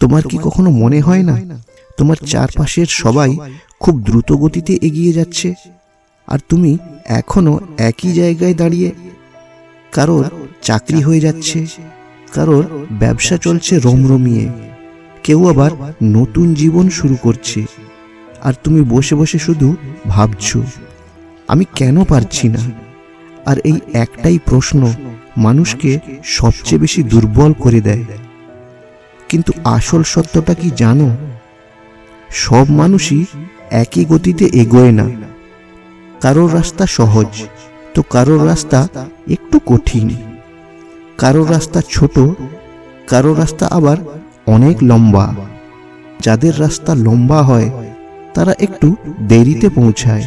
তোমার কি কখনো মনে হয় না তোমার চারপাশের সবাই খুব দ্রুত গতিতে এগিয়ে যাচ্ছে আর তুমি এখনও একই জায়গায় দাঁড়িয়ে কারোর চাকরি হয়ে যাচ্ছে কারোর ব্যবসা চলছে রমরমিয়ে কেউ আবার নতুন জীবন শুরু করছে। আর তুমি বসে বসে শুধু ভাবছ আমি কেন পারছি না? আর এই একটাই প্রশ্ন মানুষকে সবচেয়ে বেশি দুর্বল করে দেয়। কিন্তু আসল সত্যটা কি জানো? সব মানুষই একই গতিতে এগোয় না। কারোর রাস্তা সহজ, তো কারোর রাস্তা একটু কঠিন। কারোর রাস্তা ছোট, কারোর রাস্তা আবার অনেক লম্বা। যাদের রাস্তা লম্বা হয়, তারা একটু দেরিতে পৌঁছায়,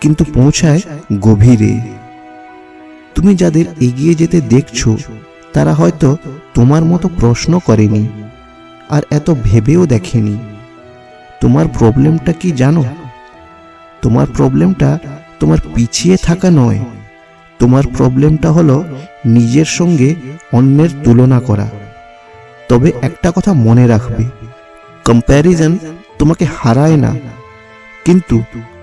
কিন্তু পৌঁছায় গভীরে। তুমি যাদের এগিয়ে যেতে দেখছ, তারা হয়তো তোমার মতো প্রশ্ন করেনি। আর এত ভেবেও দেখেনি। তোমার প্রবলেমটা কি জানো? তোমার প্রবলেমটা তোমার পিছিয়ে থাকা নয়। তোমার প্রবলেমটা হলো নিজের সঙ্গে অন্যের তুলনা করা। তবে একটা কথা মনে রাখবে কম্প্যারিজন তোমাকে হারায় না, কিন্তু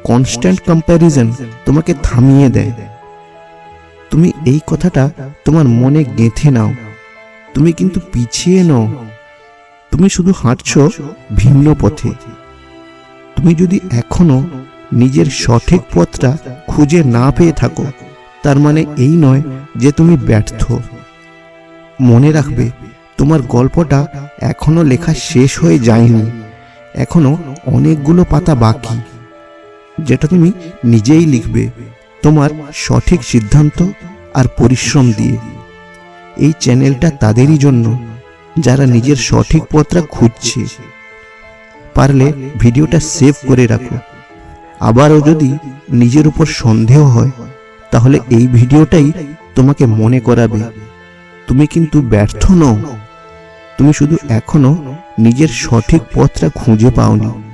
কনস্ট্যান্ট কম্প্যারিজন তোমাকে থামিয়ে দেয়। তুমি এই কথাটা তোমার মনে গেঁথে নাও। তুমি কিন্তু পিছিয়ে নও। তুমি শুধু হাঁটছো ভিন্ন পথে। তুমি যদি এখনও নিজের সঠিক পথটা খুঁজে না পেয়ে থাকো, তার মানে এই নয় যে তুমি ব্যর্থ। মনে রাখবে, তোমার গল্পটা এখনও লেখা শেষ হয়ে যায়নি। এখনও অনেকগুলো পাতা বাকি, যেটা তুমি নিজেই লিখবে, তোমার সঠিক সিদ্ধান্ত আর পরিশ্রম দিয়ে। এই চ্যানেলটা তাদেরই জন্য। যারা নিজের সঠিক পথটা খুঁজছে। পারলে ভিডিওটা সেভ করে রাখো। আবারও যদি নিজের উপর সন্দেহ হয়, তাহলে এই ভিডিওটাই তোমাকে মনে করাবে। তুমি কিন্তু ব্যর্থ নও। তুমি শুধু এখনও নিজের সঠিক পথটা খুঁজে পাওনি।